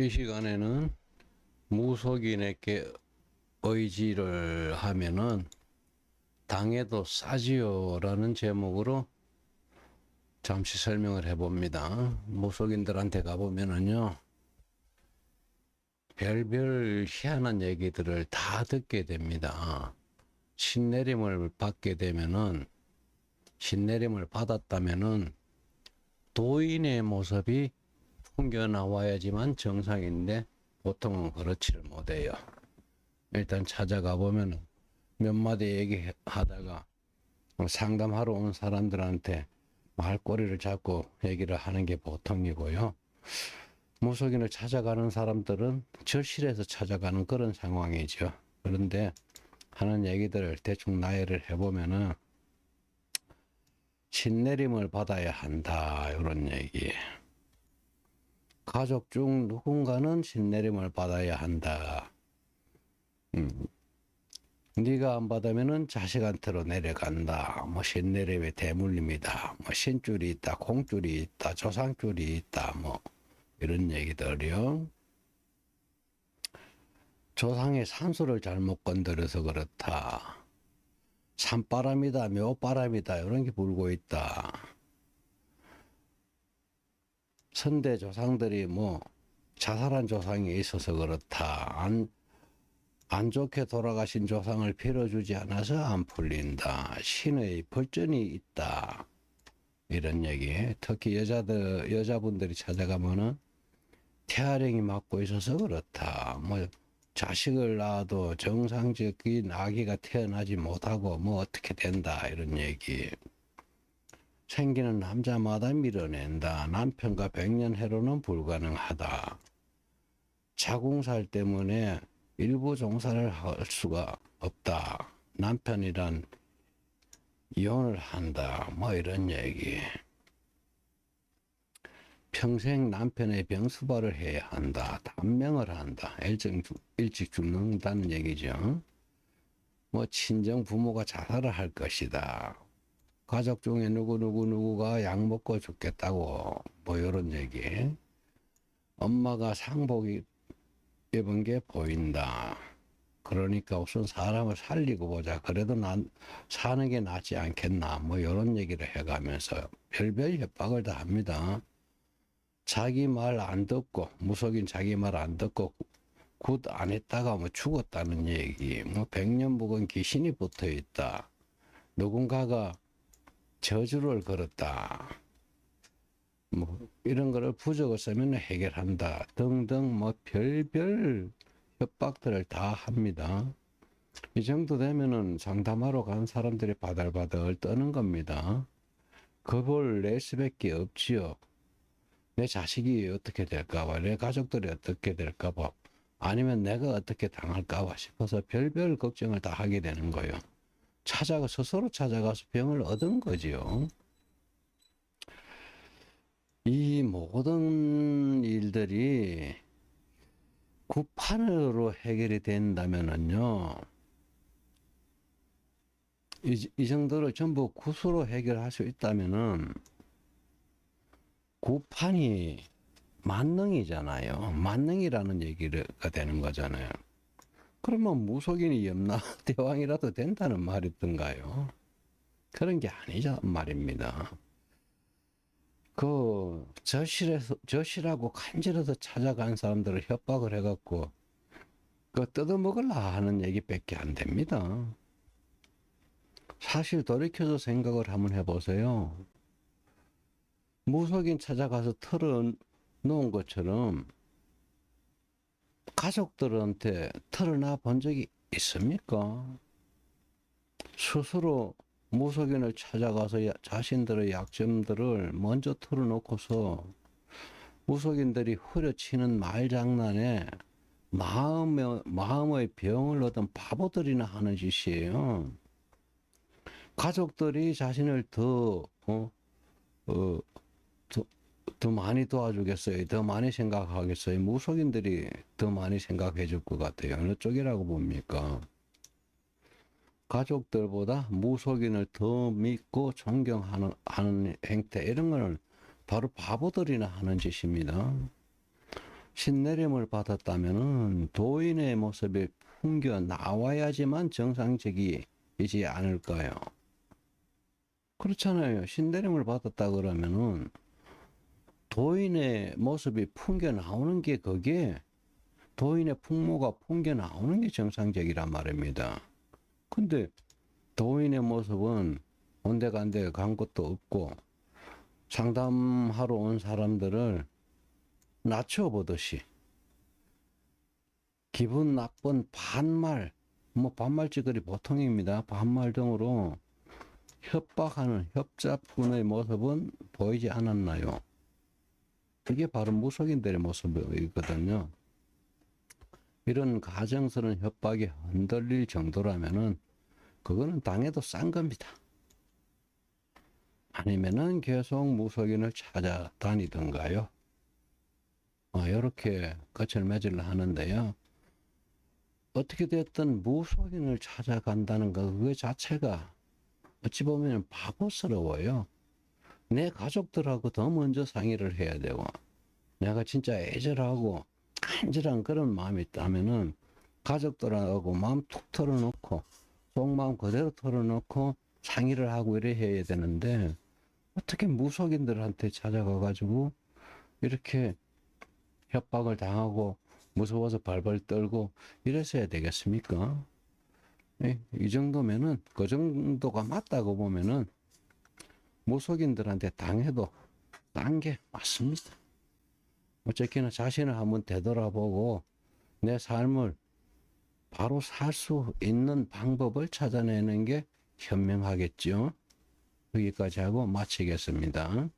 이 시간에는 무속인에게 의지를 하면은 당해도 싸지요라는 제목으로 잠시 설명을 해봅니다. 무속인들한테 가보면은요, 별별 희한한 얘기들을 다 듣게 됩니다. 신내림을 받게 되면은, 신내림을 받았다면은, 도인의 모습이 풍겨 나와야지만 정상인데, 보통은 그렇지를 못해요. 일단 찾아가 보면은, 몇 마디 얘기하다가, 상담하러 온 사람들한테 말꼬리를 잡고 얘기를 하는 게 보통이고요. 무속인을 찾아가는 사람들은 절실해서 찾아가는 그런 상황이죠. 그런데 하는 얘기들을 대충 나열을 해보면은 신내림을 받아야 한다 이런 얘기. 가족 중 누군가는 신내림을 받아야 한다. 음. 네가 안 받으면은 자식한테로 내려간다. 뭐 신내림의 대물림이다. 뭐 신줄이 있다, 공줄이 있다, 조상줄이 있다. 뭐 이런 얘기들이요. 조상의 산소를 잘못 건드려서 그렇다. 산바람이다, 묘바람이다, 이런 게 불고 있다. 선대 조상들이 뭐 자살한 조상이 있어서 그렇다. 안, 안 좋게 돌아가신 조상을 빌어주지 않아서 안 풀린다. 신의 벌전이 있다. 이런 얘기. 특히 여자들, 여자분들이 찾아가면은 태아령이 맞고 있어서 그렇다. 뭐, 자식을 낳아도 정상적인 아기가 태어나지 못하고 뭐 어떻게 된다. 이런 얘기. 생기는 남자마다 밀어낸다. 남편과 백년 해로는 불가능하다. 자궁살 때문에 일부 종사를 할 수가 없다. 남편이란 이혼을 한다. 뭐 이런 얘기. 평생 남편의 병수발을 해야 한다. 단명을 한다. 죽- 일찍 죽는다는 얘기죠. 뭐 친정 부모가 자살을 할 것이다. 가족 중에 누구 누구 누구가 약 먹고 죽겠다고 뭐 이런 얘기. 엄마가 상복이 입은 게 보인다. 그러니까 우선 사람을 살리고 보자. 그래도 난 사는 게 낫지 않겠나. 뭐 이런 얘기를 해가면서 별별 협박을 다 합니다. 자기 말 안 듣고 무속인 자기 말 안 듣고 굿 안 했다가 뭐 죽었다는 얘기. 뭐 백년 묵은 귀신이 붙어 있다. 누군가가 저주를 걸었다. 뭐 이런 거를 부적을 쓰면 해결한다 등등 뭐 별별 협박들을 다 합니다. 이 정도 되면은 상담하러 간 사람들이 바들바들 떠는 겁니다. 겁을 낼 수밖에 없지요. 내 자식이 어떻게 될까봐, 내 가족들이 어떻게 될까봐, 아니면 내가 어떻게 당할까봐 싶어서 별별 걱정을 다 하게 되는 거예요. 찾아가 스스로 찾아가서 병을 얻은 거지요. 이 모든 일들이 구판으로 해결이 된다면은요, 이, 이 정도를 전부 구수로 해결할 수 있다면은, 구판이 만능이잖아요. 만능이라는 얘기가 되는 거잖아요. 그러면 무속인이 염라 대왕이라도 된다는 말이던가요? 그런 게 아니란 말입니다. 그 저실에서 저실하고 간지러서 찾아간 사람들을 협박을 해갖고 그 뜯어먹을라 하는 얘기밖에 안 됩니다. 사실 돌이켜서 생각을 한번 해보세요. 무속인 찾아가서 털어 놓은 것처럼 가족들한테 털어놔 본 적이 있습니까? 스스로 무속인을 찾아가서 야- 자신들의 약점들을 먼저 털어놓고서 무속인들이 후려치는 말장난에 마음의, 마음의 병을 얻은 바보들이나 하는 짓이에요. 가족들이 자신을 더, 어, 어, 더, 더 많이 도와주겠어요. 더 많이 생각하겠어요. 무속인들이 더 많이 생각해 줄 것 같아요. 어느 쪽이라고 봅니까? 가족들보다 무속인을 더 믿고 존경하는 하는 행태 이런 거는 바로 바보들이나 하는 짓입니다. 신내림을 받았다면은 도인의 모습이 풍겨 나와야지만 정상적이지 않을까요? 그렇잖아요. 신내림을 받았다 그러면은 도인의 모습이 풍겨 나오는 게 그게 도인의 풍모가 풍겨 나오는 게 정상적이란 말입니다. 근데 도인의 모습은 온데간데 간 것도 없고 상담하러 온 사람들을 낮춰보듯이 기분 나쁜 반말, 뭐 반말짓거리 보통입니다. 반말 등으로 협박하는 협잡꾼의 모습은 보이지 않았나요? 이게 바로 무속인들의 모습이거든요. 이런 가정스러운 협박이 흔들릴 정도라면은 그거는 당해도 싼 겁니다. 아니면은 계속 무속인을 찾아다니던가요. 어, 이렇게 끝을 맺으려 하는데요. 어떻게 됐든 무속인을 찾아간다는 거, 그 자체가 어찌 보면 바보스러워요. 내 가족들하고 더 먼저 상의를 해야 되고, 내가 진짜 애절하고 간절한 그런 마음이 있다면은 가족들하고 마음 툭 털어놓고, 속마음 그대로 털어놓고 상의를 하고 이래 해야 되는데, 어떻게 무속인들한테 찾아가가지고 이렇게 협박을 당하고 무서워서 발발 떨고 이랬어야 되겠습니까? 예, 이 정도면은 그 정도가 맞다고 보면은 무속인들한테 당해도 딴 게 맞습니다. 어쨌거나 자신을 한번 되돌아보고 내 삶을 바로 살 수 있는 방법을 찾아내는 게 현명하겠죠. 여기까지 하고 마치겠습니다.